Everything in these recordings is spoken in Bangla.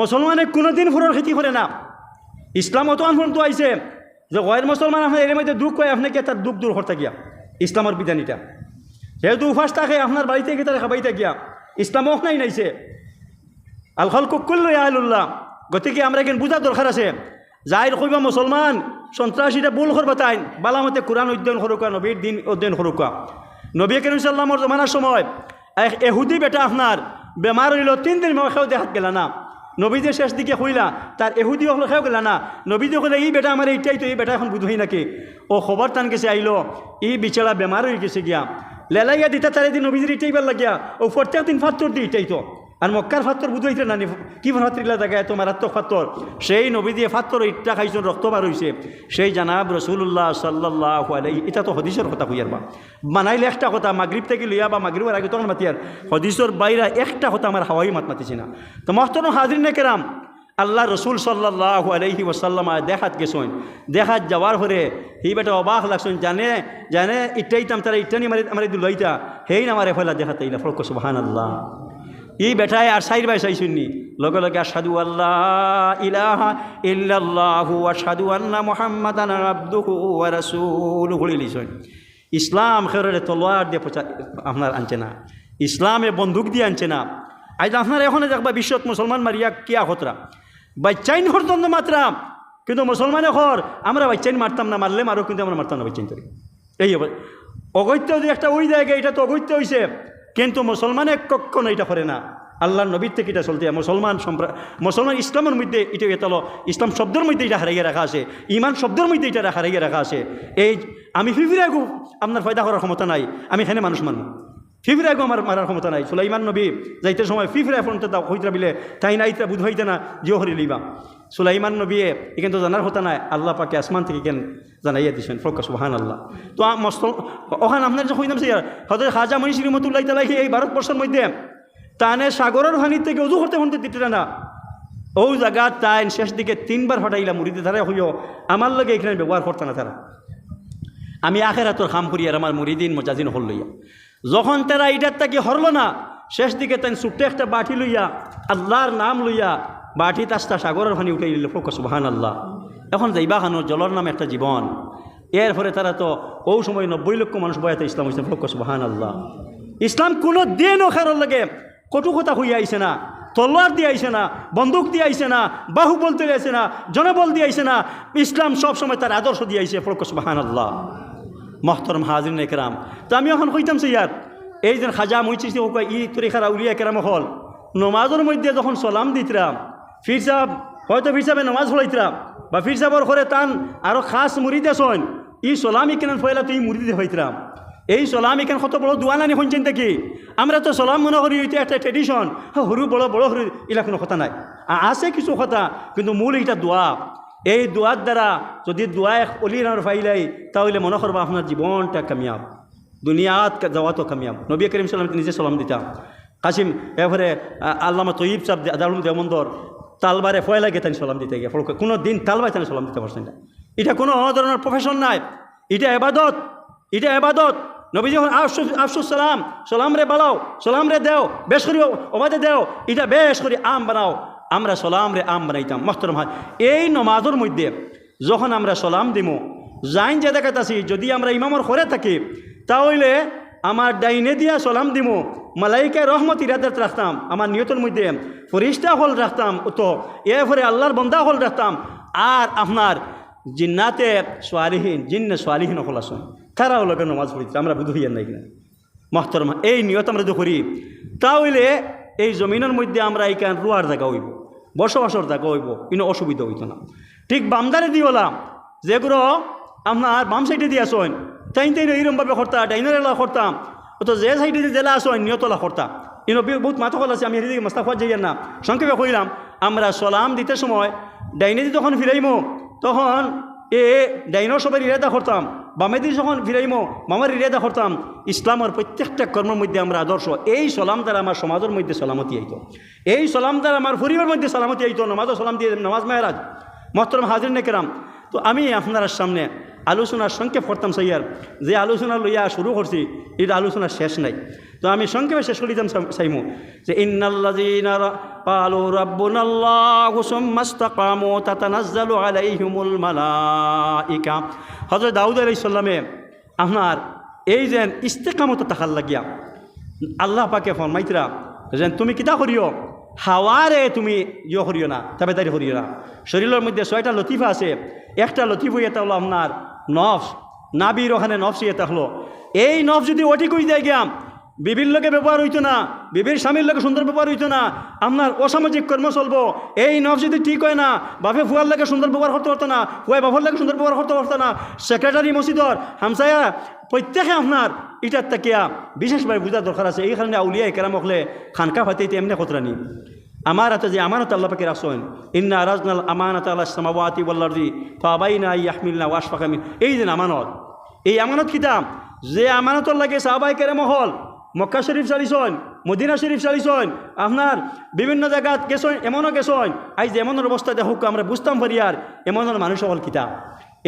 মুসলমানে কোনোদিন ফুরোর খেতি করে না। ইসলাম অত আনফোন তো আইছে যে গয়ের মুসলমান আপনার এর মধ্যে দুঃখ হয় আপনাকে তার দুঃখ দূর করতে গিয়া ইসলামের বিধানিটা যেহেতু উপাস থাকে আপনার বাড়িতে গিয়ে তারা খাবাইতে গিয়া। ইসলামও নাই নাইছে। আল খল কুকুল্ল আল্লাহ গতিকে আমরা কিন্তু বুঝার দরকার আছে। যাই কইবা মুসলমান সন্ত্রাসীরা ভুল করবা তাই বালামতে কোরআন অধ্যয়ন করুকা নবীর দিন অধ্যয়ন করুকা নবী করিম সাল্লামর জমানার সময় এহুদি বেটা আপনার বেমার হইল তিন দিন খেয়েও দেখাত গেলা না। নবীদের শেষ দিকে হইলা তার এহুদি হল খেয়েও গেলা না। নবীদে হলে এই বেটা আমার এইটাই তো, এই বেটা এখন বুধই নাকি? ও খবর তান গেছে, আইলো ই বিচারা বেমার হয়ে গেছে গিয়া। লেলাইয়া দিতা তার দিন নবীদের এটাই বার লাগিয়া। ও প্রত্যেক দিন ফাত্তর দি ইটাই তো। আর মক্কার ফাত্তর বুঝাইতে না কি ফাত্রিলা দেখা এত মারাত্মক ফাত্তর সেই নবী দিয়ে ফাত্তর ইটটা খাইছেন রক্ত বার হয়েছে সেই জানাব রসুল্লাহ সাল্লাহ এটা তো হদিসের কথা হইয়ার বা বানাইলে একটা কথা মাগরীব থেকে লইয়া বা মাগরীবের আগে তখন মাতিয়ার হদিসর বাইরা একটা কথা আমার হাওয়াই মাত মাতিছে না। তো মহতন হাজির নে কেরাম আল্লাহ রসুল সাল্লাহ আলহি ওসাল্লাম দেখাত গেছেন। দেখাত যাওয়ার পরে হি বেটা অবাক লাগছেন, জানে জানে, ইটাইতাম তারা ইটানি মারি আমার লইতা হেই না আমার ফেলা দেখাতে ইলা ফলক সুবাহান আল্লাহ ই বেটায় আর সাইড বাই সাই শুননি লগে লগে আসাদু আল্লাহ ইলাহা ইল্লাল্লাহু আসাদু ঘুরি লিছেন ইসলাম খেরে তলোয়ার দিয়ে প্রচার আপনার আনছে না। ইসলামে বন্দুক দিয়ে আনছে না। আজ আপনার এখন দেখবা বিশ্বত মুসলমান মারিয়া কিয়া বাচ্চাইন হরতন্দ মাত্রা। কিন্তু মুসলমানে হর আমরা বাচ্চাইন মারতাম না, মারলে মারো, কিন্তু আমরা মারতাম না বাচ্চাইন তরি। এই অগৈত্য যে একটা ওই জায়গা এটা তো অগৈত্য হয়েছে কিন্তু মুসলমানে কখনো এটা করে না। আল্লাহ নবীর থেকে এটা চলতে মুসলমান সম্প্রা মুসলমান ইসলামের মধ্যে এটা এতলো ইসলাম শব্দের মধ্যে এটা হারাইয়ে রাখা আছে ইমান শব্দের মধ্যে এটা হারাইয়ে রাখা আছে। এই আমি ফিফিরাগু আপনার ফায়দা করার ক্ষমতা নাই, আমি এখানে মানুষ মানব। ফিফিরাগু আমার মারার ক্ষমতা নাই। সুলাইমান নবী যাইতে সময় ফিফিরা ফোন তো হইতরা বিলে তাই না ইতরা বুধ হইতে না, জিও হরি লিবা সুলাইমান নবী এখান তো জানার কথা নাই, আল্লাহ পাকে আসমান থেকে কেন জানাইয়া দিছেন ফোকাস মহান আল্লাহ তো মস্ত ওখান আপনার যখন হইতাম সে হয়তো খাজা মনি শ্রীমতুল্লাহ তালাহি এই ভারতবর্ষের মধ্যে, তানে সাগরের ভানির থেকে উজু করতে হতে দিতে না। ও জায়গা তাই শেষ দিকে তিনবার হটাইলা মুড়িতে ধারা হইও আমার লগে এখানে ব্যবহার করতে না তারা। আমি আখের তোর খাম করি আর আমার মুড়িদিন মজাজিন হল লইয়া। যখন তারা এটার তাকে হরল না, শেষ দিকে তাই ছুট্টে একটা বাটি লইয়া আল্লাহর নাম লইয়া বাটি তাস্তা সাগরের ভানি উঠাই দিল ফোকস বাহান আল্লাহ এখন যাইবা খানো জলর নাম একটা জীবন। এর ফলে তারা তো ও সময় নব্বই লক্ষ মানুষ বয়াতে ইসলাম হয়েছে ফোকস বাহান আল্লাহ ইসলাম কোনো দিনও খারর লাগে কটু কথা হইয়া আইছে না, তলোয়ার দিয়ে আইছে না, বন্দুক দিয়ে আইছে না বাহুবল দিয়ে আইছে না, জনবল দিয়ে আইছে না, ইসলাম সব সময় তার আদর্শ দিয়ে ফোকস বাহান আল্লাহ মহতরম হাজির একরাম। তো আমি এখন কইতাম সে ইয়ার, এই যে খাজা মুইছি ই তরিখার আউলিয়া কেরাম হল, নমাজের মধ্যে যখন সলাম দিতরাম ফির সাহেব, হয়তো ফির সাহেবে নমাজ হলাইতরাম বা ফির সাহেবর ঘরে টান আরও খাস মুড়িদে শোন ই সলাম ইকেন ফয়লা তুই মুড়িদে হইতরাম এই সলাম এখান কত বড় দোয়ানানি শুনছেন দেখি। আমরা তো সলাম মনে করি এটা একটা ট্রেডিশন সরু বড় বড় সরু এলা কোনো কথা নাই। আছে কিছু কথা, কিন্তু মূল এটা দোয়া এই দোয়ার দ্বারা যদি দোয়া অলিরার ফাইলাই তাহলে মনে করবা আপনার জীবনটা কামিয়াব, দুনিয়াত যাওয়া তো কামিয়াব। নবী করিম সাল্লাম নিজে সালাম দিতাম। কাসিম এরপরে আল্লামা তৈব সাহ দারুল দেমন্দর তালবারে ফয়লা গেতেন সালাম দিতে গিয়ে। কোনো দিন তালবাই তেন সালাম দিতে পারছেন না। এটা কোনো ধরনের প্রফেশন নাই। এটা এবাদত এটা এবাদত নবী যখন আফসুস আফসুস সালাম সালাম রে বাড়াও, সালাম রে দেও, বেশ করি অবাদে দেও, এটা বেশ করি আম বানাও, আমরা সালাম রে আম বানাইতাম। মস্তরম হয়। এই নমাজের মধ্যে যখন আমরা সালাম দিমু, যাইন যে দেখাতাছি যদি আমরা ইমামর করে থাকি, তাহলে আমার ডাইনে দিয়া সালাম দিমু, মালাইকায় রহমত ইরাদাত রাখতাম, আমার নিয়তের মধ্যে ফরিস্তা হল রাখতাম তো এরপরে আল্লাহর বন্দা হল রাখতাম, আর আপনার জিন্নাতে সোয়ালিহীন, জিন্নে সোয়ালিহীন হল আসুন। তারাও লোকে নমাজ পড়িতে, আমরা বুধ হইয়ার নাই কিনা। মহতরমা, এই নিয়ত আমরা যদি করি, তাহলে এই জমিনের মধ্যে আমরা এইখান রুয়ার জায়গা হইব, বসবাসর জায়গা হইব কিন্তু অসুবিধা হইত না। ঠিক বামদারে দিওলা যেগুলো আপনার বাম সাইডে দিয়ে আসেন তাই তাই এইরকমভাবে করতাম ডাইনের এলা করতাম তো যে সাইডে দিয়ে জেলা আসেন নিয়তলা করতাম ইনো বহুত মাথকল আছে, আমি মাস্তা খোয়া যাইয়ার না সংক্ষেপে কইলাম, আমরা সলাম দিতে সময় ডাইনে যখন ফিরাইমো, তখন এ ডাইনোর সবাই ইরাদা করতাম বামে দিয়ে যখন ফিরাইমো, মামার ইরাদা করতাম ইসলামের প্রত্যেকটা কর্মের মধ্যে আমরা আদর্শ। এই সলাম দ্বারা আমার সমাজের মধ্যে সালামতি আইত। এই সলাম দ্বারা আমার পরিবারের মধ্যে সালামতি আইত, নমাজও সালাম দিয়ে নমাজ মেহরাজ মহতরম হাজির নেকেরাম। তো আমি আপনার সামনে আলোচনার সংক্ষেপ করতাম সাইয়ার যে আলোচনা লইয়া শুরু করছি এটা আলোচনা শেষ নাই। তো আমি সংক্ষেপে শেষ করিতাম চাইমু। যে মালাইকা। হযরত দাউদ আলাইহিস সালামে আপনার এই যে ইস্তেকামত তাকার লাগিয়া, আল্লাহ পাকে ফরমাইতরা, যেন তুমি কিতা করিও? হাওয়ারে তুমি ইয়ে করিও না, তাবেদারি করিও না। শরীরের মধ্যে ছয়টা লতিফা আছে, একটা লতিফ এটা হলো আপনার নফস নাবির ওখানে নফস এটা হলো এই নফস যদি ওটি কই দেয় গিয়াম, বিবির লোকে ব্যবহার হইতো না, বিবির স্বামীর লোকে সুন্দর ব্যবহার হইতো না, আপনার অসামাজিক কর্ম চলবো। এই নফ যদি ঠিক হয় না, বাপে ফুয়ার লাগে সুন্দর ব্যবহার করতে পারতো না ফুয়াই বাবার লাগে সুন্দর ব্যবহার করতে পারতো না, সেক্রেটারি মসজিদর হামসায়া প্রত্যেকে আপনার ইটার তাকিয়া বিশেষভাবে বোঝার দরকার আছে। এই কারণে আউলিয়া কেরাম হলে খানকা ফাতেইতে এমনি কতরানি আমার হাতে যে আমানত আল্লাহ পাকে রাসোন ইন্না রাজনাল আমানত আল্লাহ সামাওয়াতি বল্লারদি ফাবাইনা ইয়াহমিলনা ওয়াশফাকামিন এই যে আমানত, এই আমানত কিতাম যে আমানতর লাগে সাহাবাই কেরাম হল, মক্কা শরীফ চালিছন মদিনা শরীফ চালিছন আপনার বিভিন্ন জায়গাত গেছন এমনও গেছন আজ এমনের অবস্থা দেখুক, আমরা বুঝতাম পারি আর এমন মানুষ হল কিতাব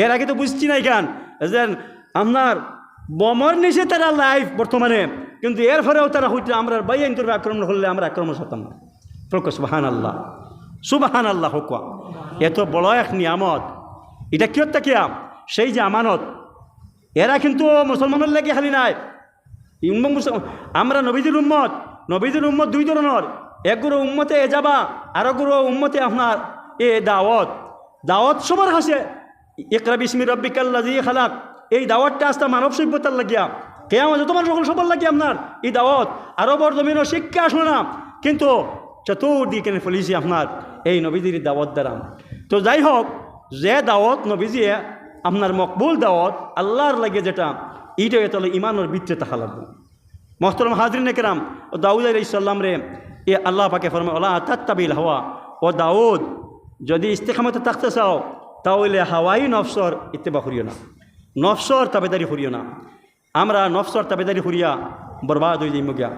এর আগে তো বুঝছি না এখান যে আপনার বমর নিচে তারা লাইফ বর্তমানে, কিন্তু এর ফলেও তারা হইতে আমরা বাই আইন আক্রমণ করলে আমরা আক্রমণ করতাম না। প্রকাশ সুবাহান আল্লাহ সুবাহান আল্লাহ হুকুয়া এত বড় এক নিয়ামত। এটা কিয় তাকিয়া সেই যে আমানত। এরা কিন্তু মুসলমানের লেগে খালি নাই। আমরা নবীদের উম্মত। নবীদের উম্মত দুই ধরনের। এক গুরু উম্মতে এ যাবা, আরও গুরু উম্মতে আপনার এ দাওয়াত। দাওয়াত সবার কাছে ইকরা বিসমি রব্বিকাল্লা জি খালাক। এই দাওয়াতটা আসতে মানব সভ্যতার লাগিয়া যত মানুষ সকল সবার লাগিয়া আপনার এই দাওয়াত। আরও বড় জমিনও শিক্ষা আসলো না কিন্তু চতুর্দিকে ফলিছি আপনার এই নবীজির দাওয়াত দ্বারা। তো যাই হোক যে দাওয়াত নবীজিয়ে আপনার মকবুল দাওয়াত, আল্লাহর লাগে যেটা এইটা হলো ইমানের ভিতরে তাহা লাগবে। মহতরম হাজরিন কেরাম ও দাউদ আলাইসাল্লাম রে, এ আল্লাহ পাকে ফরমা আল্লাহ তাত্তাবিল হাওয়া। ও দাউদ, যদি ইস্তেখামতে থাকতে চাও, তাহলে হাওয়াই নফসর ইত্তেবা করিও না। নফসর তাবেদারি করিও না। আমরা নফসর তাবেদারি করিয়া বরবাদ হয়ে যাইম গিয়া।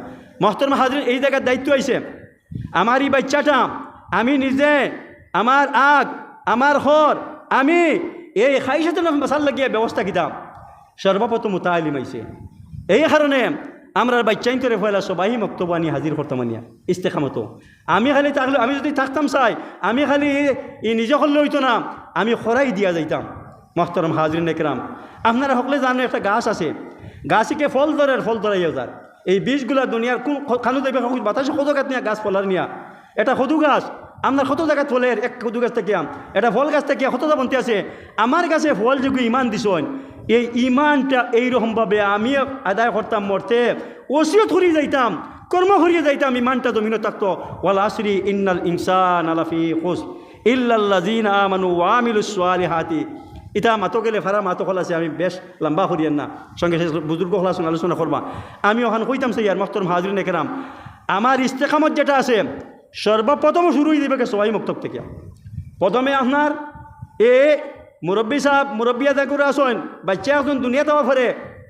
মহতরম হাজরিন, এই জায়গার দায়িত্ব আইছে আমার এই বাচ্চাটা, আমি নিজে, আমার আগ, আমার হর, আমি এই খাইসাতে মশাল লাগিয়ে ব্যবস্থা কিতাম। সর্বপ্রথম তালিম আইছে। এই কারণে আমরা বাচ্চাইন করে ফেলা সবাই মক্তব্য আনি, হাজির করতাম আনিয়া ইস্তেখামত। আমি খালি থাকলে, আমি যদি থাকতাম চাই, আমি খালি ই নিজে করলে হইতো না, আমি খরাই দিয়া যাইতাম। মহতরম হাজির নেকরাম আপনারা সকলে জানো একটা গাছ আছে। গাছকে ফল ধরে ফল ধরাইয়া যার এই বীজগুলা দুনিয়ার কোন খানু দেবে বাতাসে কত গাছ নিয়ে গাছ ফলার নিয়া। এটা সদু গাছ আপনার কত জায়গা ফলের এক সদু গাছ থেকে এটা ফল গাছ থেকে কতটা বনতে আছে? আমার কাছে ফল যোগ্য ইমান দিছন এই ইমানটা এইরকমভাবে আমি আদায় করতাম, মরতে ওসিও থরিয়ে যাইতাম, কর্ম করিয়ে যাইতাম, ইমানটা জমিন থাকতো। ওয়াল আসরি ইন্নাল ইনসান আলাফি খুস ইল্লাল্লাজিন আমানু ওয়ামিলুস সালিহাতি। ইটা মাতো গেলে ফারা মাতো হল আছে আমি বেশ লম্বা করিয়েন না সঙ্গে বুজুর্গ আসুন আলোচনা করবা আমি ওখানে কইতাম সে ইয়ার মস্তর হাজরিন একেরাম আমার ইস্তেকামত যেটা আছে সর্বপ্রথম শুরুই দিবে কে সবাই মুক্তক থেকে প্রথমে আপনার এ মুরব্বী সাহেব মুরব্বী আদা করে আসেন বাচ্চা এখন দুনিয়া দেওয়া ফরে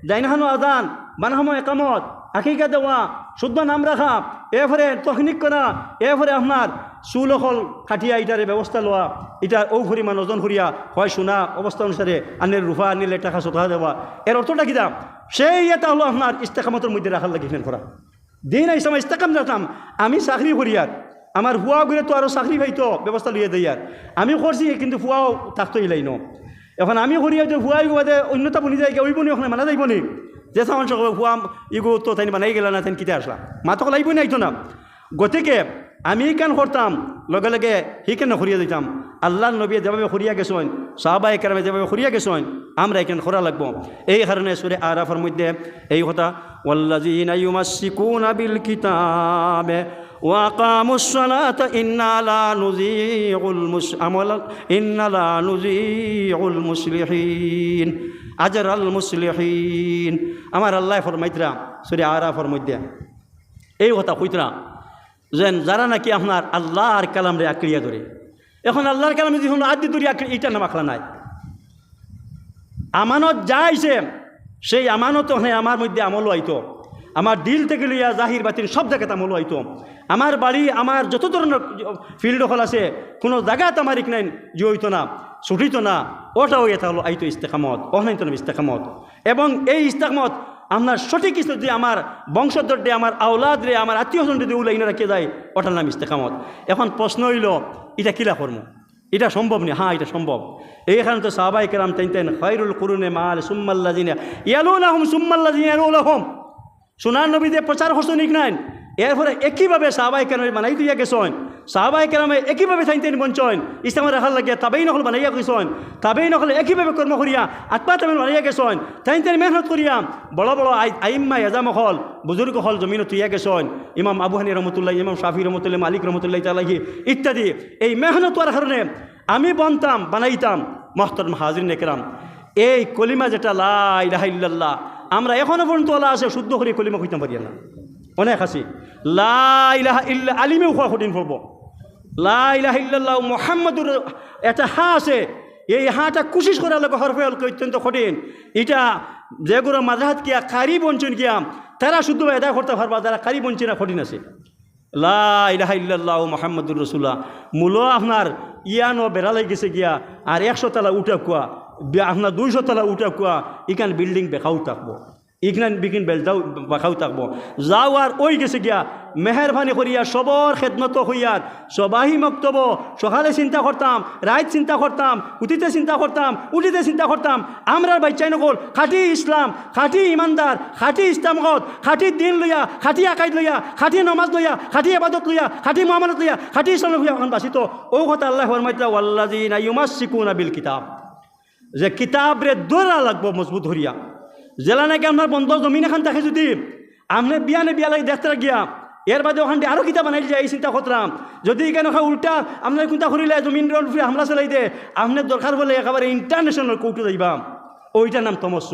ডাইনহানো আদান বানহামো একামত আকিকা দেওয়া শুদ্ধ নাম রাখা এরপরে তখনিক করা এরপরে আপনার চুল অকল কাটিয়া ইটারে ব্যবস্থা লওয়া ইটার ঔ পরিমাণ ওজন করিয়া হয় শোনা অবস্থা অনুসারে আনিল রুফা আনিলে টাকা চোখা দেওয়া এর অর্থটা কিনা সেই এটা হলো আপনার ইস্তেকামতের মধ্যে রাখার লাগে করা দিন আইসাম ইস্তেকাম রাখতাম আমি চাকরি করিয়ার আমার হুয়া ঘুরে তো আরও চাকরি পাইতো ব্যবস্থা লইয়া দেয়ার আমি করছি কিন্তু ফুয়াও থাকতো ইলাই ন। এখন আমি করিয়া যে ফুয়াই বাদে অন্যতা বনি যায় ওই বনি ওখানে মানা যাইব নি? যে সামান সকল ফুয়া ইগো তো তাই বানাই গেল না তাই কিতে আসলা মাতক লাগব না, আইতো না? গতিকে আমি কেন করতাম লগে লগে সি কেন সরিয়া দিতাম আল্লাহ নবীয়ে যেভাবে সরিয়া গেছেন সাহাবাই কেরামে যেভাবে সরিয়া গেছেন আমরা এখানে সরা লাগবো এই কারণে সুরে আরাফের মধ্যে এই কথা ওয়াল্লাযীনা ইউমাসসিকুনা বিল কিতাবে وأقاموا الصلاة إنا لا نضيع المس عمل إنا لا نضيع المصلحين أجر المصلحين আমার আল্লাহ ফরমাইতরা সুরে আরাফের মধ্যে এই কথা কইতরা যেন যারা নাকি আপনার আল্লাহর কালামরে আঁকড়িয়া ধরে। এখন আল্লাহর কালামে যখন আদি ধরি আঁকড়ি এইটা নাম আখলা নাই। আমানত যা আইছে, সেই আমানত হ্যাঁ আমার মধ্যে আমল আইতো। আমার দিল থেকে লইয়া জাহির বাতিল সব জায়গাতে আমল আইতো। আমার বাড়ি, আমার যত ধরনের ফিল্ড হল আছে, কোনো জায়গাত আমার ইক নাই যে হইতো না, ছুটিত না। ওটাও এটা হলো আইতো ইস্তেকামত, অহনাইতো ইস্তেকামত। এবং এই ইস্তেকামত আপনার সঠিক কিছু যদি আমার বংশধর দিয়ে, আমার আওলাদ রে আমার আত্মীয় স্বজন যদি উল্লাই রেখে যায় ওটার নাম ইস্তেকামত। এখন প্রশ্ন হইল, এটা কিলা কর্ম? এটা সম্ভব নি? হ্যাঁ এটা সম্ভব। এইখানে তো সাহাবাই কেরাম তেন তেন খৈরুল কুরুনে মাল সুম্মাল্লা জিনে ইয়ালুন আহম সুম্মাল্লা জিনে ইয়ালুল আহম সোনার নবীতে প্রচার হসন ইকনাইন এরপরে একইভাবে সাহাবাই কেরামে বানাই দিয়া গেছন। সাহাবাই কেরামে একইভাবে থাইন তেন বঞ্চন ইসলামের রাখার লাগিয়া তাবেই নকল বানাইয়া গেছন তাবেই নকলে একইভাবে কর্ম করিয়া, আত্মা তাবেন বানাইয়া গেছন থাইন তেন মেহনত করিয়া, বড় বড় আই আইম্মা এজাম হল, বুজুর্গ হল জমিন তুইয়া গেছন ইমাম আবু হানি রহমতুল্লাহ, ইমাম শাফি রহমতুল্লাহ, মালিক রহমতুল্লাহ তালাহি ইত্যাদি। এই মেহনত করার কারণে আমি বনতাম, বানাইতাম, মহতরম হাজির নেকরাম এই কলিমা যেটা লাই রাহাইল্লাহ আমরা এখনও পর্যন্ত ওলা আছে, শুদ্ধ করে কলিমা কইতাম পারি না। অনেক আছি। লাহা ইল্লা আলিমেও খোয়া কঠিন পড়ব। লাহ ইল্লাল্লাহ মোহাম্মদুর একটা হা আছে। এই হাটা কুশিস করার লোক হরফেল অত্যন্ত কঠিন। এটা যেগুলো মাঝাহাত কিয়া কারি বঞ্চন কিয়া তারা শুদ্ধ এদা করতে পারবা তারা কারি বঞ্চনা কঠিন আছে। লাহ মোহাম্মদুর রসুল্লাহ মূল আপনার ইয়ানো বেড়ালাই গেছে গিয়া, আর একশো তালা উঠা কুয়া আপনার দুইশো তালা উঠা কুয়া ইখান বিল্ডিং বেখাও থাকব। ইখান বিকিন বেলটাও বাখাও থাকব যাও আর ওই গেছে গিয়া মেহরবানি করিয়া সবর খেদমত হইয়ার। সবাহি মক্তব সকালে চিন্তা করতাম রাত চিন্তা করতাম, উঠিতে চিন্তা করতাম, উঠিতে চিন্তা করতাম। আমরা বাচ্চাই নকল খাঁটি ইসলাম, খাঁটি ইমানদার, খাঁটি ইসলামগত, খাঁটি দিন লইয়া, খাঁটি আকাইদ লইয়া, খাঁটি নমাজ লইয়া, খাঁটি আবাদত লইয়া, খাঁটি মহামানত লইয়া, খাঁটি ইসলাম লইয়া এখন বাসিত ও কথা আল্লাহ ফরমাইতা ওয়াল্লাযিনা ইউমাসসিকুনা বিল কিতাব। যে কিতাব রে দৌড়া লাগবো, মজবুত হরিয়া জেলা নাকি আপনার বন্ধ জমিন এখান থাকে যদি আপনি বিয়া নে বিয়া লাগে দেখতে গিয়া এর বাদে ওখান আরও কিতাব বানাই যায় এই চিন্তা করতাম যদি ওখানে উল্টা আপনার কোনটা করিলে জমিন হামলা চালাই দে আপনার দরকার বলে একেবারে ইন্টারন্যাশনাল কৌটু যাইবাম ওইটার নাম তমস্য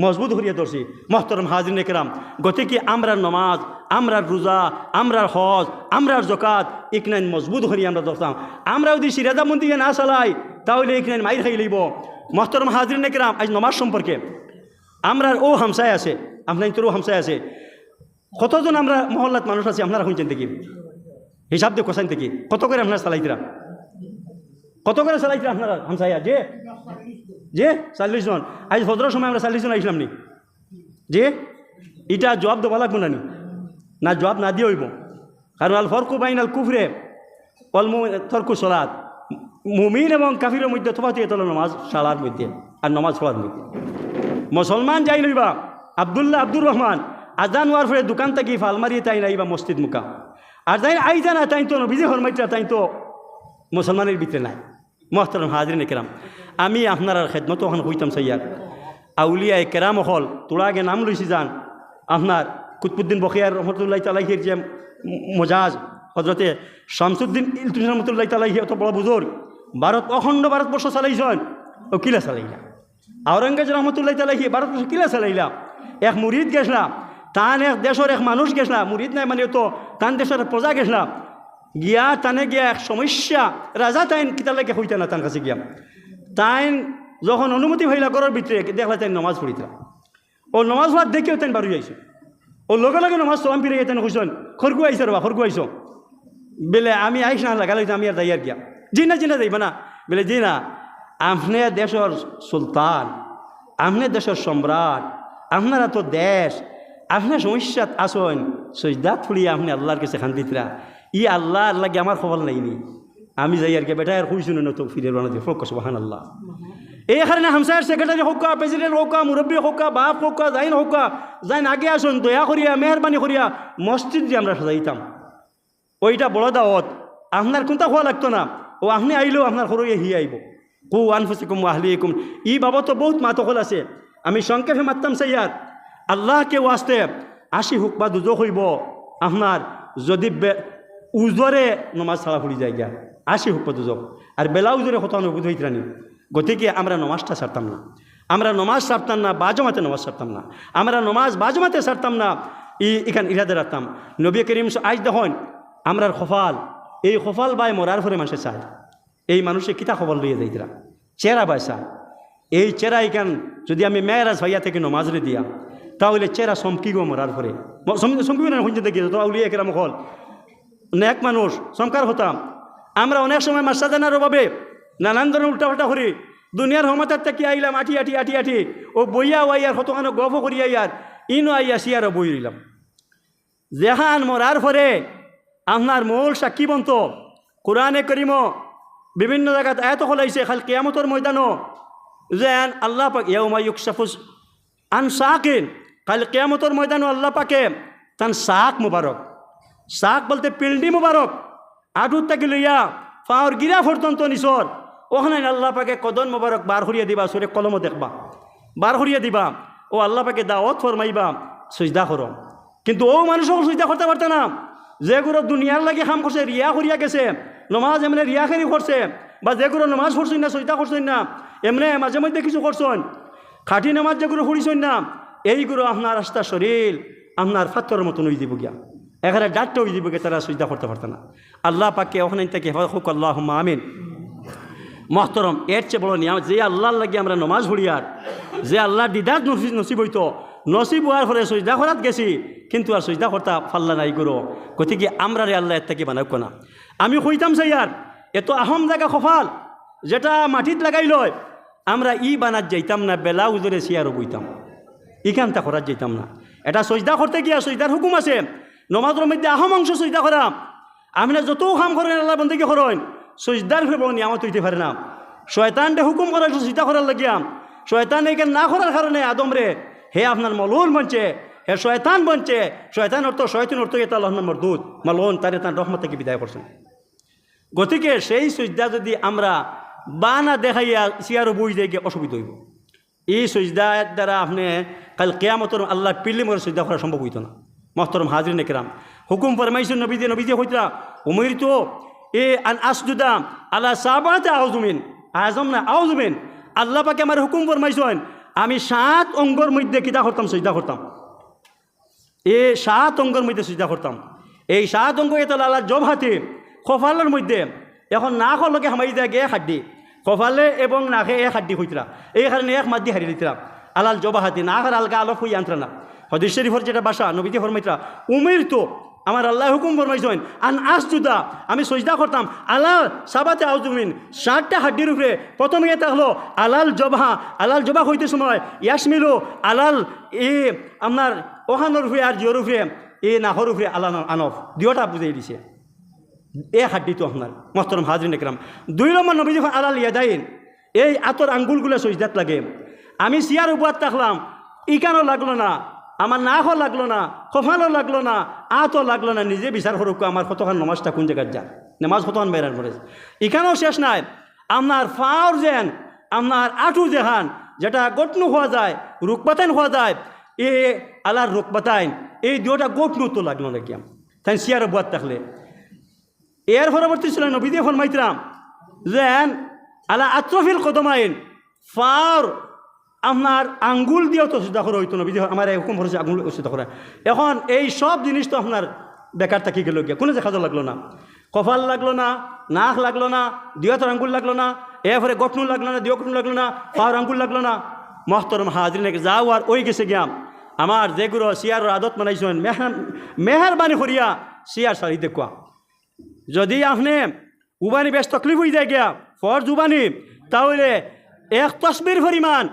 মজবুত হরিয়া ধরছি মহতরম হাজির নেকরাম গতিকে আমরার নমাজ আমরার রোজা আমরার হজ আমরার জকাত ইকনাইন মজবুত হরি আমরা ধরতাম আমরা যদি সিরাজা মন্দিরে না চালাই, তাহলে ইকনাইন মাইর খাই লইব মহতরম হাজির নেকরাম আজ নমাজ সম্পর্কে আমরার ও হামসায় আছে আপনার তোরও হামসায় আছে। কতজন আমরা মহল্লাত মানুষ আছে আপনারা শুনছেন দেখি? হিসাব দিয়ে কোসাইন দেখি। কত করে আপনারা চালাইতরা? কত করে চালাইতরা আপনারা হামসাইয়া যে যে চল্লিশ জন। আজ ভদ্র সময় আমরা চল্লিশ জন আইসলাম নি। যে এটা জবাব দেওয়া লাগবো না নি? জবাব না দিয়ে হইব। কারণ আল ফরকু বাইন আল কুফরে অল থরকু সলাদ মুমিন এবং কাফিরের মধ্যে হয়ে তোলো নমাজ, সালার মধ্যে। আর নমাজ পড়ার মধ্যে। মুসলমান যাই লইবা। আবদুল্লাহ আব্দুর রহমান, আজান হওয়ার ফলে দোকান থাকি ফালমারি তাই নাইবা মসজিদ মুকা। আর যাই আই জানা তাই তো বিজয় হরমাইটা তাই তো, মুসলমানের ভিতরে নাই। মহতরম হাজির কেরাম আমি আপনার খেদমত ওখানে হইতাম সাইয়ার আউলিয়া কেরাম হল, তোরা আগে নাম লইছি যান আপনার কুতবুদ্দিন বখিয়ার রহমতুল্লাহ তালাহির যে মজাজ হজরতে শামসুদ্দিন ইলতুন রহমতুল্লাহ তালাহি অত বড় বুজুর্গ। ভারত, অখণ্ড ভারতবর্ষ চালাইছেন। ও কিলা চালাইলা আওরঙ্গজ রহমতুল্লাহ তালাহি ভারতবর্ষ কিলা চালাইলা এক মুরিদ গেছলাম তান এক দেশের এক মানুষ গেছলাম মুরিদ নাই মানে তো তান দেশের প্রজা গেছলাম গিয়া তানে গিয়া এক সমস্যা, রাজা তাইন কিতার লাগে হইতে না তার কাছে গিয়া। তাইন যখন অনুমতি হইলা ঘরের ভিতরে, দেখলা তাই নমাজ পড়িতা ও নমাজ পড়ার দেখেও তাই বাড়ি আইছে। ও লগে লগে নমাজ সালাম ফিরে তাই কইসন খরগু আইসে রবা খরগু আইস বেলে, আমি আইস না লাগালে আমি আর আর গিয়া। জি না জি না যাইবা না। বেলে জি না আপনি দেশের সুলতান আপনি দেশের সম্রাট, আপনারা তো দেশ, আপনার সমস্যাত আসন, সজদাত ফুলিয়ে আপনি আল্লাহর কাছে খান্দিতরা ই আল্লাহ লাগে আমার খবর নাইনি আমি যাই আর কে বেটা আর খুঁজছি না তো ফিরে বানা দিয়ে ফোক সুবাহান আল্লাহ এই কারণে হামসার সেক্রেটারি হোক, প্রেসিডেন্ট হোক, মুরব্বী হোক, বাপ হোক যাইন হোক যাইন আগে আসুন, দয়া করিয়া, মেহরবানি করিয়া মসজিদ দিয়ে আমরা সাজাইতাম। ওইটা বড় দাওয়াত। আপনার কোনটা খোয়া লাগতো না? ও আপনি আইলেও আপনার সরু হি আইব। কু আনফুসিকুম আহলিকুম। ই বাবদ বহুত মাতকল আছে। আমি সংক্ষেপে মারতাম সাইয়ার আল্লাহকে ওয়াস্তে আশি হুক বা দুজো হইব। আপনার যদি উজরে নমাজ ছাড়া ফুরি যায় গিয়া আশি হোক বা দুজক আর বেলা উজরে হতো অনুভূত গতিকে আমরা নমাজটা ছাড়তাম না। আমরা নমাজ ছাড়তাম না, বাজমাতে নমাজ ছাড়তাম না। আমরা নমাজ বাজমাতে ছাড়তাম না, ই এখান ইরাদে রাখতাম। নবী করিম আজ দেখুন, আমরার খফাল। এই খফাল বাই মরার ফলে মানুষে চায়। এই মানুষে কিতা খবর লইয়ে যাইতরা? চেরা বাইসা এই চেরা এখান যদি আমি মেয়েরাজ ভাইয়া থেকে নমাজরে দিয়া, তাহলে চেরা চমকিব মরার পরে। চমকিব না শুনতে দেখি তো আউলিয়া কেরাম হল। অনেক মানুষ, চমকার হতাম। আমরা অনেক সময় মাস্টার জানার অভাবে নানান ধরনের উল্টাপাল্টা করি। দুনিয়ার হমাতার থেকে আইলাম আঠি আঠি আঠি আঠি ও বইয়া ওয়াইয়ার কতখানো গফ করিয়া ইয়ার, ইনো আইয়া সিয়ারও বই রইলাম। জেহান মরার পরে, আপনার মূল সাক্ষী বন্ত, কোরআনে করিম বিভিন্ন জায়গাত এত হলাইছে খাল কেয়ামতর ময়দানও। যেন আল্লাহ পাক ইয়ৌমা ইউকসাফুস আন সাকিন কাল কেয়ামতর ময়দানও আল্লাহ পাকে তান সাক মুবারক। সাক বলতে পিল্ডি মুবারক। আঠুর তাকে লইয়া ফাওয়ার গিরা পর্যন্ত নিচর ওখানে আল্লাহ পাকে কদন মুবারক বার করিয়া দিবা, সুরে কলমও দেখবা। বার করিয়া দিবা, ও আল্লাহ পাকে দাওয়াত ফরমাইবা, সজদা করো। কিন্তু ও মানুষও সজদা করতে পারতে না। যেগুলো দুনিয়ার লাগে খাম করছে, রিয়া করিয়া গেছে। নমাজ এমনি রিয়া খেরি করছে বা যেগুলো নমাজ পড়ছেন না সজদা করছেন না, এমনি মাঝে মধ্যে কিছু করছেন, খাটি নামাজ যেগুলো পড়িছেন না এইগুলো আপনার রাস্তা শরীর, আপনার ফাত্তর মতন হয়ে দিব গিয়া। এখানে ডাক্তার হয়ে দিব গিয়া তারা সজদা করতে পারত না। আল্লাহ পাকে ওখানে থেকে হুক আল্লাহ আমিন। মহতরম, এর চেয়ে বড় নিয়াম যে আল্লাহর লাগে আমরা নমাজ পড়িয়ার যে আল্লাহ দিদার নসিব হইতো, নসিব হওয়ার ফলে সজদা করাত গেছি, কিন্তু আর সজদা করতা ফাল্লা নাই করো গতিকে আমরা রে আল্লাহ এর থেকে বানাব না? আমি কইতাম সাইয়ার এত আহম জায়গা খফাল যেটা মাটিত লাগাই লয়। আমরা ই বানাত যাইতাম না বেলা উজরে সিয়ারও বইতাম। ইখানটা করার যাইতাম না। এটা সজদা করতে গিয়া সজদার হুকুম আছে। নমাজের মধ্যে আহম অংশ সজদা করা আপনি যত কাম করেন আল্লাহ বন্ধকে করেন সজদার ফেরব নিয়ামত হইতে পারে না শয়তানটা হুকুম করার সজদা করার লাগিয়া। শয়তান এখানে না করার কারণে আদমরে হে আপনার মলুল বনছে, হে শয়তান বনছে। শয়তান অর্থ শয়তান অর্থ এটা আল্লাহ নম্বর দুধ মালন তারে তার রহমত থেকে বিদায় করছেন গতিকে সেই সজদা যদি আমরা বা না দেখাইয়া সিয়ারও বুঝ দিয়ে গিয়ে অসুবিধা হইব। এই সজদার দ্বারা আপনি কাল কেয়ামতর আল্লাহ পিল্লি মরে সজদা করা সম্ভব হইতো না। মহতরম হাজির নেকরাম হুকুম ফরমাইছেন নবী দিয়ে নবী দিয়ে হইতরা উমির তো এ আন আসজুদা আল্লাহ সাবাতে আউজুমিন আজম না আউজুমিন আল্লাহ পাকে আমার হুকুম ফরমাইছেন, আমি সাত অঙ্গর মধ্যে কিতা করতাম, সজদা করতাম। এ সাত অঙ্গর মধ্যে সজদা করতাম। এই সাত অঙ্গ এটা আল্লাহ জব হাতে কপালের মধ্যে এখন না লগে হামাই দেয় গে হাড্ডি কপালে এবং নাকে এক হাড্ডি হইতরা এই কারণে এক মাদ্দি হারিয়ে দিতরা আলাল জবা হাতি না আর আলগা আলো হই আনতরা না। হদিস শরীফর যেটা বাসা নবীতে ফরমাইতরা উমির তো আমার আল্লাহ হুকুম ফরমাইছেন আন আস জুদা আমি সজদা করতাম আলাল সাবাতে আউজুমিন ষাটটা হাড্ডির উপরে প্রথমে এটা হলো আলাল জবাহা। আলাল জবা হইতে সময় ইয়াসমিলো আলাল এ আপনার ওহানোর উপরে আর জিওর উপরে এ নাহর উপরে আলান আনফ। দুটা বুঝাই দিছে। এ হাড্ডি তো আপনার মস্তরম হাজরিন একরাম। দুই নম্বর নবী যখন আলাল ইয়াদাইন এই আতর আঙ্গুলগুলো সজদাত লাগে। আমি সিয়ার উপর থাকলাম ইকানও লাগল না আমার নাকও লাগল না কফালও লাগল না আতও লাগল না, নিজে বিচার করুক আমার কতখান নমাজটা কোন জায়গায় যা নামাজ কতখান বেড়ান করে ইকানও শেষ নাই আপনার ফাওর যেন আপনার আটু যেহান, যেটা গটনু হওয়া যায় রুকপাতাইন হওয়া যায়, এ আলার রুকপাতাইন এই দুটা গটনু তো লাগল নাকি তাই সিয়ার বুয়াত থাকলে। এর পরবর্তী ছিল নবী দিয়ে ফরমাইতরাম যেন আলা আত্রফিল কদমাইন ফার আপনার আঙ্গুল দিয়েও তো সুদা করা হইতো নবী আমার হুকুম করেছে আঙ্গুল সুদা করা এখন এই সব জিনিস তো আপনার বেকার থাকি গেল গিয়া। কোনো দেখা লাগল না, কপাল লাগল না, নাক লাগল না, দিয়তর আঙ্গুল লাগল না, এরপরে গঠনু লাগল না দিয় গঠনু লাগল না পাওয়ার আঙ্গুল লাগল না, মহতরম হাজির নাকি যাও আর ওই গেছে গিয়াম আমার যেগুলো সিয়ার আদত মানাইছেন মেহর মেহরবানি করিয়া সিয়ার সারি দেখুয়া। যদি আপনি উবানি বেশ তকলিফ হয়ে যায় গিয়া, ফর জুবানি, তাহলে এক তসবির পরিমাণ,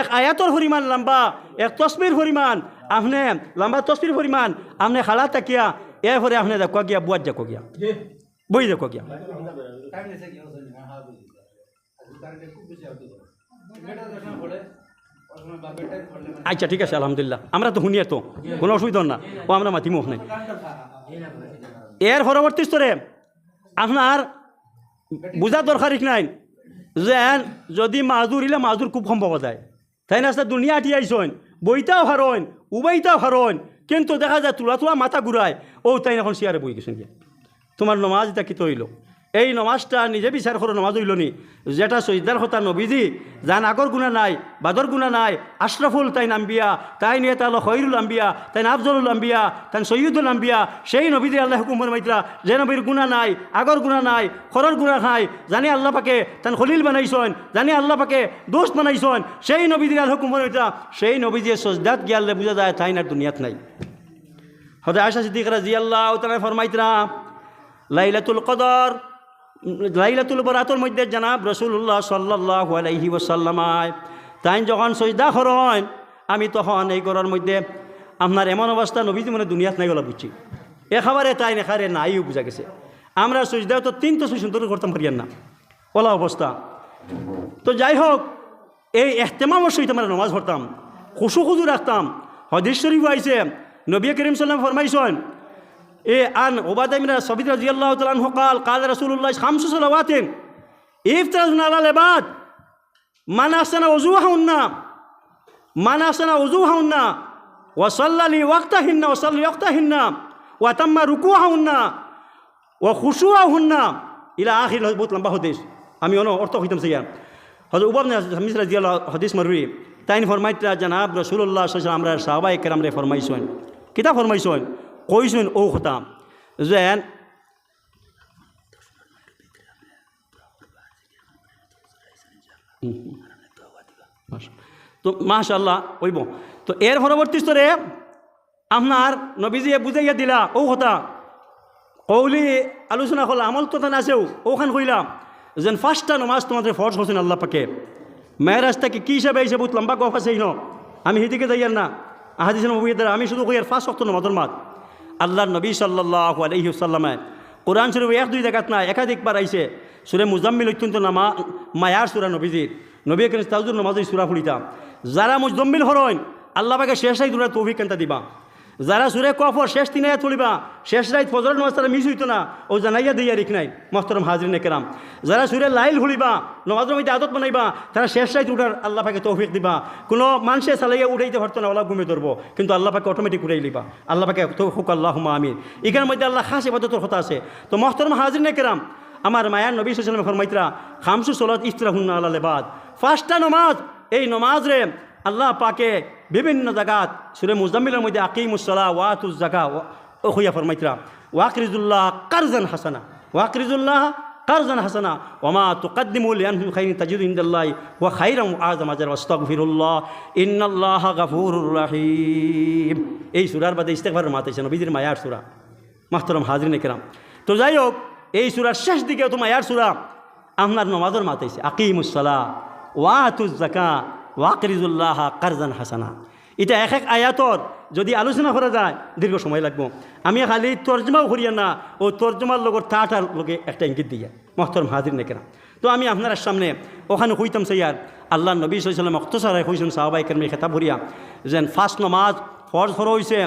এক আয়াতর পরিমাণ লম্বা, এক তসবির পরিমাণ আপনি, লম্বা তসবির পরিমাণ আপনি খালা তাকিয়া এরপরে আপনি দেখো গিয়া, বুয়াত দেখো গিয়া, বই দেখো গিয়া। আচ্ছা ঠিক আছে, আলহামদুলিল্লাহ। আমরা তো শুনিয়ে তো, কোনো অসুবিধা না, ও আমরা মাতিমুখ নাই এর পরবর্তী স্তরে আপনার বোঝা দরকার নাই। যে যদি মাজুর ইলে মাজুর খুব সম্ভব যায়। তাই না দুনিয়া আটি আইসন বইটাও হারন উবাইটাও হারন কিন্তু দেখা যায় তোলা তোলা মাথা ঘুরায়। ও তাই এখন চেয়ারে বই গেছেন তোমার নমাজ এটা কি তৈল? এই নমাজটা নিজে বিচার করো নমাজ হইল নি। যেটা সৈদার কথা নবীজি যান আগর গুণা নাই বাদর গুণা নাই আশরাফুল তাই নাম্বিয়া তাই নিয়ে তাহলে খৈরুল আম্বিয়া তাই আফজলুল আম্বিয়া তাই সৈয়দুল আম্বিয়া, সেই নবীজি আল্লাহ হুকুম মাইতরা যে নবীর গুণা নাই আগর গুণা নাই খরর গুণা নাই, জানি আল্লাহ পাকে তান খলিল বানাইছন, জানি আল্লাহ পাকে দোষ বানাইছন, সেই নবীজি আল্লাহ হুকুম মাইতরা সেই নবীজি সজদাত গিয়াল্লে বুঝা যায় তাই না দুনিয়াত নাই। হদে আশা সিদ্দিক রাজি আল্লাহ তালা ফরমাইতরা লাইলাতুল কদর লাইলাতুল বরাতর মধ্যে জানাব রসুল্লাহ সাল্লাহ আলাইহি ওসাল্লামায় তাই যখন সজদা করেন আমি তখন এই করার মধ্যে আপনার এমন অবস্থা নবীজি মানে দুনিয়াত নাই গলা বুঝছি। এখাবারে তাই নেখারে নাইও বুঝা গেছে। আমরা সজদা তো তিন তো সুন্দর করতাম, পারিয়ান না। ওলা অবস্থা। তো যাই হোক, এই এহতেমামের সহিত আমরা নমাজ পড়তাম খুশু খুজু রাখতাম। হদিস শরীফ নবী করিম সাল্লাম ফরমাইছেন এ আন ওবাদামিনা সবিত রাজিয়াল্লাহ তালান হকাল কাল রসুল্লাহ শামসু সালাওয়াতেন ইফতারাজুন আলাল এবাদ মানা আসানা ওজু হাউন্না মানা আসানা ওজু হাউন্না ওয়াসাল্লালি ওয়াক্তা হিন্না ওসাল্লি ওয়াক্তা হিন্না ওয়াতাম্মা রুকু হাউন্না ও খুশু না ইলা আখির বহুত লম্বা হদেশ আমি অন অর্থ হইতাম সেইয়া। হজর উবাব হামিস রাজিয়াল হদিস মরুরি তাইন ফরমাইতরা, জানাব রসুল্লাহ আমরা সাহবাই কেরামরে ফরমাইছেন কিতা ফরমাইছেন কইছেন ও কথা যেন তো মাশাল্লাহ কইব তো এর পরবর্তী স্তরে আপনার নবীজিয়ে বুঝাইয়া দিলা ও কথা কৌলি আলোচনা করলা আমল তো আছেও ওখান কইলাম যেন ফার্স্টটা নমাজ তোমাদের ফর্জ হোসেন আল্লাহ পাকে মেয়েরাজ থেকে কী হিসাবে হিসেবে বহুত লম্বা গফ আছে ন আমি সেদিকে যাইয়ার না আহাদিস আমি শুধু কইয়ার ফার্স্ট অক্ত নমাজর মাত আল্লাহ নবী সাল্লাহ আলহিউসাল্লামে কোরআন শরীফ এক, দুই জায়গাত না একাধিকবার আইসে সুরে মুজাম্মিল অত্যন্ত নামা, মায়ার সুরা নবীজির। নবী কেন তাজুর নমাজ সুরা ফুড়িতাম যারা মুজম্মিল হরইন, আল্লাহ পাকে শেষ দুরা তৌফিক কেন্তা দিবা। যারা সুরে কফর, শেষ তিনাইয়া তুলিবা। শেষ রাইত ফজর নামাজ তারা মিস হইতো না। ও জানাইয়া দিয়া রিক নাই মস্তরম হাজরিন কেরাম। যারা সুরে লাইল হুলিবা, নমাজের মধ্যে আদত বানাইবা, তারা শেষ রাইত উঠার আল্লাহ পাকে তৌফিক দিবা। কোনো মানুষে চালাইয়া উঠাইতে পারতো না ওলা ঘুমে ধরবো। কিন্তু আল্লাহ পাকে অটোমেটিক উঠাই লিবা। আল্লাহ পাকে তৌফুক আল্লাহ আমিন। এখানের মধ্যে আল্লাহ খাস এবাদতর কথা আছে। তো মস্তরম হাজরিন কেরাম, আমার মায়ার নবী সালাম ফরমাইতরা, খামসু সলত ইফতরা হুন্না আল্লাহ লেবাদ ফার্স্টটা নমাজ, এই নমাজ রে আল্লাহ পাকে বিভিন্ন জায়গাত সুরে মুজাম্মিলের মধ্যে আকিমুসলা ওয়াতুজ জাকা ও হইয়া ফরমাইতরা ওয়াকরিজুল্লাহ কারজান হাসানা। ওয়াকরিজুল্লাহ কারজান হাসানা। ওমা তুকাদ্দিমুল ইয়ানহুম খাইন তাজিদু ইনদাল্লাহি ওয়া খাইরাম আযম আজর ওয়াস্তাগফিরুল্লাহ ইন্নাল্লাহ গাফুরুর রাহিম। এই সূরার বাদে ইস্তেগফারের মাতাইছে নবীদের মায়ার সূরা। মাহতারাম হাজরিন একরাম তো যাই হোক এই সূরার শেষ দিকে তো মায়ার সূরা, আপনার নমাজের মাতাইছে আকিমুসসালা ওয়াতুজ জাকা ওয়াকরিজুল্লাহ কারজান হাসানা। এটা এক এক আয়াতর যদি আলোচনা করা যায়, দীর্ঘ সময় লাগবো। আমি খালি তর্জমাও করিয়া না, ও তর্জমার লগত তাটার লগে একটা ইঙ্গিত দিয়া। মহতরম হাজির নেকেরা তো আমি আপনার সামনে ওখানে কইতাম সাইয়ার আল্লাহ নবী সাল্লাম অক্তসারায় কইছেন সাহাবাই কেরমি খেতা ভরিয়া যেন ফার্স্ট নমাজ ফরজ হর হয়েছে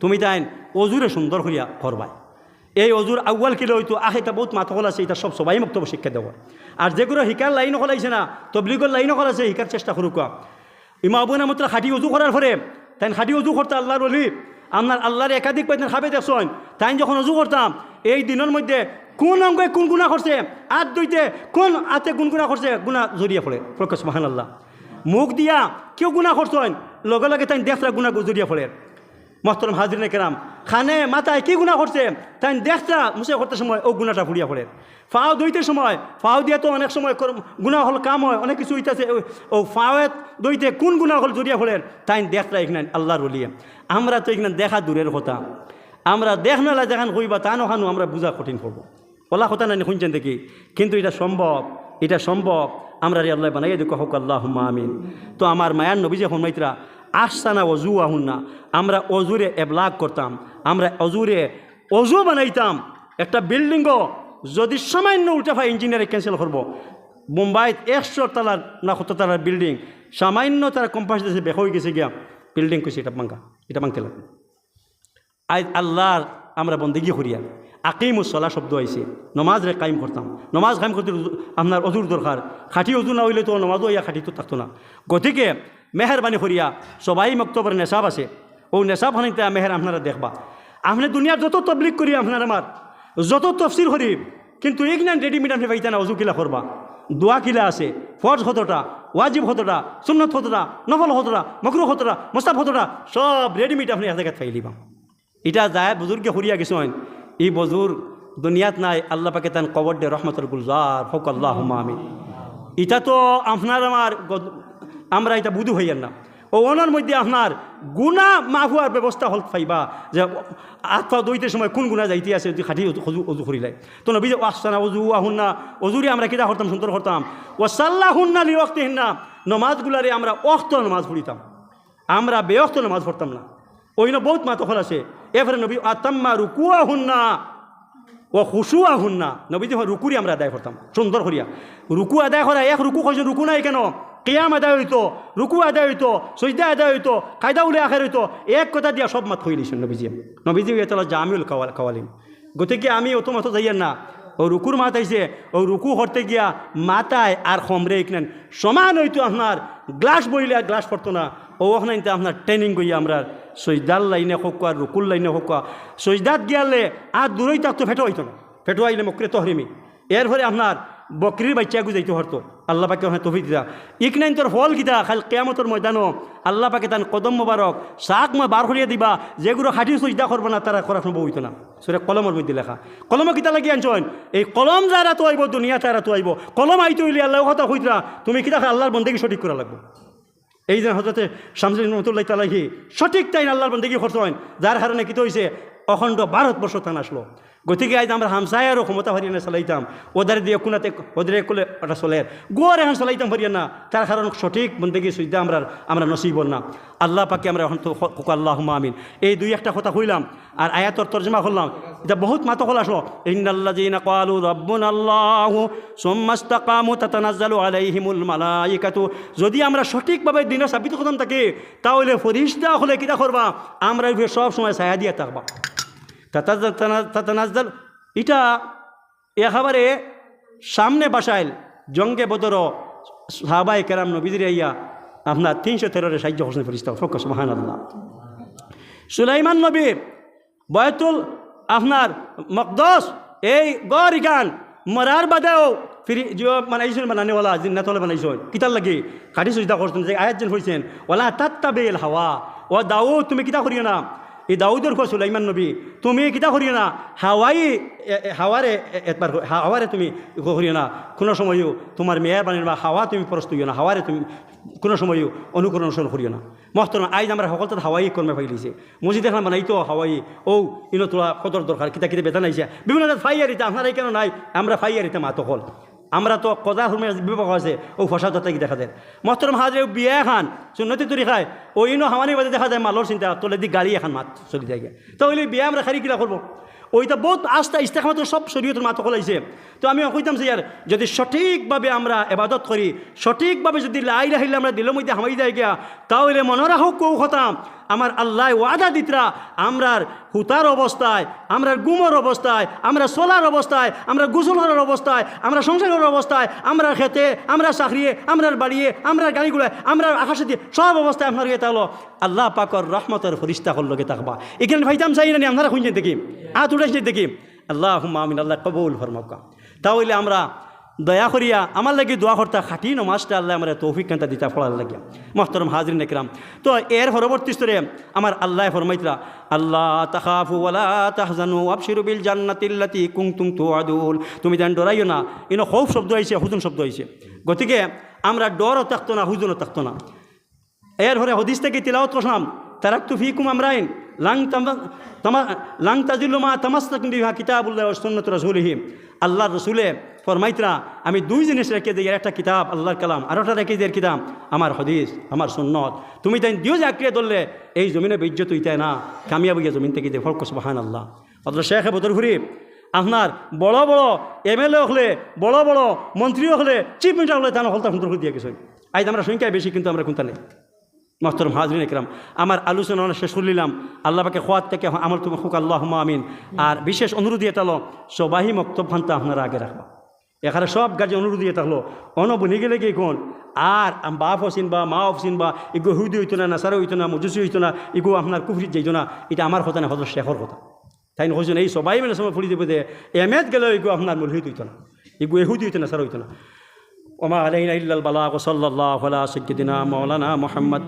তুমি তাই অজুরে সুন্দর করিয়া করবাই। এই অজুর আউ্বাল কিলো হইতো আহ এটা বহুত মাথা আছে, এটা সব সবাই মুক্ত শিক্ষা দেওয়া। আর যেগুলো শিকার লাইন হলাইছে না তবলিগর লাইন হলাছে শিকার চেষ্টা করুক ইমা আবু নামত্র খাটি উজু করার পরে তাই খাটি উজু করতে আল্লাহর বলি আপনার আল্লাহর একাধিক পাইতেন খাবে দেখছেন। তাই যখন উজু করতাম এই দিনের মধ্যে কোন অঙ্গে কোন গুণা করছে আর দুইতে কোন আতে কোন গুণা করছে গুণা জড়িয়ে পড়ে প্রকাশ মহান আল্লাহ মুখ দিয়া কেউ গুণা করছেন লগে লগে তাই দেখরা গুণা জড়িয়ে পড়ে মহতরম হাজরিনে কেরাম, খানে মাথায় কি গুণা করছে? তাই দেখতা মুসে করতে সময় ও গুণাটা ফুড়িয়া পড়ে। ফাও দইতে সময়, ফাও দিয়া তো অনেক সময় গুণা হল কাম হয়, অনেক কিছু হইতেছে। ও ফাওয়ে দইতে কোন গুণা হল জড়িয়া পড়ে? তাই দেখতা এখানে আল্লাহর বলিয়ে আমরা তো এখানে দেখা দূরের কথা। আমরা দেখ নালা যেখান কইবা তা নখানো আমরা বুঝা কঠিন করব। ওলা কথা নাই, শুনছেন দেখি? কিন্তু এটা সম্ভব এটা সম্ভব। আমরা রে আল্লাহ বানাই দেখো হোক আল্লাহ আমিন। তো আমার মায়ার নবী যে ফরমাইতরা আসানা অজু আহুন না আমরা অজুরে এবলাগ করতাম, আমরা অজুরে অজু বানাইতাম। একটা বিল্ডিংও যদি সামান্য উল্টা ভাই ইঞ্জিনিয়ারে ক্যান্সেল করব। মুম্বাইত একশো তালার না কত তালার বিল্ডিং, সামান্য তারা কম্পাস দিয়েছে বেশ হয়ে গেছে গিয়া, বিল্ডিং কইছে, এটা ভাঙ্গা এটা ভাঙতে লাগবে। আই আল্লাহর আমরা বন্দেগি করিয়া আকিমুসলা শব্দ আইছে। নমাজ রে কায়েম করতাম। নমাজ কায়েম করতে আপনার অজুর দরকার। খাঁটি অজু না হইলে তো নমাজও ইয়া খাঁটি তো থাকতো না। গতিকে মেহরবানি করিয়া সবাই মক্তবের নেশাব আছে। ও নেশাব হানিতে মেহের আপনারা দেখবা। আপনি দুনিয়ার যত তবলিক করি আপনার আমার যত তফসির করি, কিন্তু এইখানে রেডিমেড আপনি পাইতে না অজু কিলা করবা দোয়া কিলা আছে, ফরজ হতটা ওয়াজিব হতটা সুন্নত হতটা নফল হতটা মকরু হতটা মোস্তাব হতটা সব রেডিমেড আপনি এত পাই লিবা এটা যায় বুজুর্গে হরিয়া গেছেন এই বজুর দুনিয়াত নাই, আল্লাহ পাকে তান কবর দে, রহমতুল গুলজার হোক আল্লাহ আমি এটা তো আপনার আমার আমরা এটা বুধু হইয়ার না। ও ওনার মধ্যে আপনার গুণা মাফ হওয়ার ব্যবস্থা হল পাইবা যে আত্মা দইতে সময় কোন গুণা যাইতে আছে, যদি খাটি অজু অজু করিলাই তো নবী যে আসসানা অজু আহুন্না অজুরি আমরা কিতা করতাম, সুন্দর করতাম? ও সাল্লাহ হুন্না লি অক্তে হিন্না নমাজগুলারে আমরা অক্ত নমাজ পড়িতাম। আমরা বেয়ক্ত নমাজ পড়তাম না। ওই না বহুত মাতফল আছে। এবারে নবী, আতাম্মা রুকুয়া হুন্না ও খুশু আহুন না। নবীজি রুকুরি আমরা আদায় করতাম, সুন্দর করিয়া। রুকু আদায় করা এক রুকু কইছে, রুকু নাই কেন? কেয়াম আদায় হইতো, রুকু আদায় হইতো, সজদা আদায় হইতো, কায়দা উলে আখের হইতো, এক কথা দিয়া সব মাত দিয়েছেন নবীজি। নবীজি এতলা জামিউল কাওয়াল কাওয়ালিম গতিকে আমি অত মতো যাইয়ের না? ও রুকুর মাত আইছে, ও রুকু করতে গিয়া মাথায় আর খমরে ইকনেন। সমান হইতো আপনার, গ্লাস বইলে আর গ্লাস পড়তো না। ও ওখানে আপনার ট্রেনিং করি আমরা সজদার লাইনে হোক আর রুকুর লাইনে হোক সজদাত গিয়ালে আর দূরই থাকতো ফেটো হইতো না। ফেটো আইলে মকরে তহরিমি। এর ফলে আপনার বকরির বাচ্চা গুজাইতে হরতো আল্লাহ পাকে ওখানে তফিক দিতা ইকনাইন তোর ফল গীতা খাল কেয়ামতর ময়দানও আল্লাহ পাকে তান কদম মোবারক শাক মই বার করিয়া দিবা যেগুলো খাটি সজদা করব না তারা করা সম্ভব হইতো না। সেটা কলমের মধ্যে লেখা। কলম কিতা লাগি আনছন এই কলম যারা তো আইব দুনিয়া তারা তো আইব কলম আইতে হইলে আল্লাহ কথা হইতরা তুমি কিতা আল্লাহর বন্দেকে সঠিক করা লাগবে। এই যে হজরতে শামসুল রহমতুল্লাহ তালাহি সঠিক তাই আল্লাহর বন্দেগি খরচ হয় যার কারণে কিতো হয়েছে অখণ্ড ভারতবর্ষ থান আসলো। গতিকে আজ আমরা হামসায়ারও ক্ষমতা হারিয়ে না চালাইতাম। ওদের দিয়ে কোনাতে, ওদের কোলে ওটা চলে। গোয়ার এখন চালাইতাম হারিয়ে না। তার কারণ সঠিক বন্দেগি সুবিধা আমরা আমরা নসিব না। আল্লাহ পাকে আমরা এখন তো আল্লাহ আমিন। এই দুই একটা কথা কইলাম, আর আয়াতর তর্জমা করলাম। এটা বহুত মাতো হল আসলো। ইন্নাল্লাযীনা ক্বালু রাব্বুনা আল্লাহ সুম্মাস্তাকামু তাতানাজ্জালু আলাইহিমুল মালাইকাতু। যদি আমরা সঠিকভাবে দিনে সাবিত করতাম তাকে, তাহলে ফরিশতা হলে কিটা করবা? আমরা সব সময় ছায়া দিয়ে থাকবা। তাতানাজ্জাল এটা একেবারে সামনে বাসাইল, জঙ্গে বদর সাহাবাই কেরাম নবীদের ইয়া আপনার তিনশো তেরোরে সাহায্য হোসেন ফরিস্তা মহান আল্লাহ সুলাইমান নবী, বয়তুল আপনার মকদস, এই গড় ইগান মরার বাদেও ফিরি, জিও বানাইছেন, বানানি ওলা জিন্নাত হলে বানাইছেন। কিতার লাগি? কাঠি সুবিধা করছেন, যে আয়াত যেন হয়েছেন ওলা তাত্তা বেল হাওয়া, ও দাও তুমি কিতা করিও না? এই দাউদের খোয়া সুলাইমান নবী, তুমি কিতা করিও না? হাওয়াই হাওয়ারে একবার হাওয়ারে তুমি করিও না। কোনো সময়ও তোমার মেয়ের বানিয়ে বা হাওয়া তুমি প্রস্তুত হইও না, হাওয়ারে তুমি কোনো সময়ও অনুকরণ অনুসরণ করিও না। মহতর আইজ আমরা সকল তাত হাওয়াই কর্মে পাইলিছে মসজিদ এখন বানাইতো হাওয়াই, ও, ইনো তোলা কদর দরকার কিতা কিতা বেতন আইছে। বিভিন্ন ফাইয়ারিতে, আপনারা কেন নাই? আমরা ফাইয়ারিতে মাতো হল আমরা তো কদা হুমে বিভাগ আছে, ও ফসাদ কি দেখা যায়। মহতরম হাজরে বিয়ে খান সুন্নতি তুরি খায়, ও ইনো হামানি বাজে দেখা যায় মালর চিন্তা, তোলে দি গাড়ি এখন মাত চলি যায় তো ওই বিয়ে আমরা খারি কিলা করব? ওইটা বহুত আস্তা ইস্তেখামাত সব শরীয়তের মাত কলাইছে তো আমি যে ইয়ার, যদি সঠিকভাবে আমরা এবাদত করি, সঠিকভাবে যদি লাই রাহিলে আমরা দিলের মধ্যে হামাই যায় গিয়া, তাহলে মনে রাখো কৌ হতাম আমার আল্লাহ ওয়াদা দিতরা, আমরার হুতার অবস্থায় আমরা গুমর অবস্থায়, আমরা সোলার অবস্থায়, আমরা গুসল করার অবস্থায়, আমরা সংসার করার অবস্থায়, আমরা খেতে, আমরা চাকরিয়ে, আমরা বাড়িয়ে, আমরা গাড়িগুলো আমরা আকাশে দিয়ে সব অবস্থায় আপনার ইয়ে তাহলো আল্লাহ পাকর রহমতের ফরিস্তা করলোকে থাকবা এখানে ভাইতাম চাই না আপনারা খুঁজে দেখি। আত উঠাইছে দেখি। আল্লাহ আমিন, আল্লাহ কবুল ফরমাকা। তাহলে আমরা দয়া করিয়া আমার লাগে দোয়া করতা খাটি নমাজটা আল্লাহ আমার তৌফিক কান্তা দিতা ফলার লাগিয়া মহতরম হাজির নেকরাম তো এর পরবর্তী স্তরে আমার আল্লাহ ফরমাইতরা, আল্লাহ তাহাফু ওয়ালা তাহজানু আবশিরু বিল জান্নাতিল্লাতি কুমতুম তুআদুল তুমি দেন ডরাইও না, ইনো খৌফ শব্দ আইছে, হুজুন শব্দ আইছে। গতিকে আমরা ডরও থাকতো না, হুজুনও থাকতো না। এর পরে হদিস থেকে তিলাওত করলাম তারাক তু ফিকুম আমরাইন লাং লাং তাজিল্লুমা তামাস্তাক বিহা কিতাবুল্লাহ সুন্নত রসুলহি আল্লাহ রসুলে ফরমাইতরা আমি দুই জিনিস রেখে দিই, একটা কিতাব, আল্লাহর কালাম, আর একটা রেখে দিই কিতাব, আমার হদিস, আমার সুন্নত। তুমি তাই দিও যে ধরলে, এই জমিনে বৈজ্যত ইতায় না? কামিয়াব জমিন থেকে দিয়ে ফরকস বাহান আল্লাহ অথচ শেখ বদরপুরি আপনার বড় বড় এম এল এ হলে, বড় বড় মন্ত্রীও হলে, চিফ মিনিস্টার হলে তারা হলতা সুন্দর দিয়ে গেছে। আজ আমরা সংখ্যায় বেশি, কিন্তু আমরা কোনটা নেই? মস্তরম হাজরিন একরাম, আমার আলোচনা শেষ করলিলাম। আল্লাহ পাকে খোয়াত থেকে আমার তুমি হুক আল্লাহ আমিন। আর বিশেষ অনুরোধ দিয়ে তালো সবাই মক্তব ভান্তা আপনারা আগে রাখবা। এখানে সব গাছে অনুরোধ দিয়ে থাকল অনব নিগেলে গিয়ে কোন, আর বাপ হসিন বা মা হসিন বা ইগো হুদি হইতো না, নাসারা হইতো না, মজুসি হইতো না, ইগো আপনার কুফরিত যাইতো না, এটা আমার কথা না হতো শেখর কথা। তাই হইছেন এই সবাই মানে সময় ফুলি দেবে এমেদ গেলেও ইগো আপনার মূলহিত হইতো না, ইগো এহুদি হইতো না সারা হইতো না। ওমা আলাইনা ইল্লাল বালাগ সাল্লাল্লাহু আলা সাইয়্যিদিনা মাওলানা মুহাম্মদ।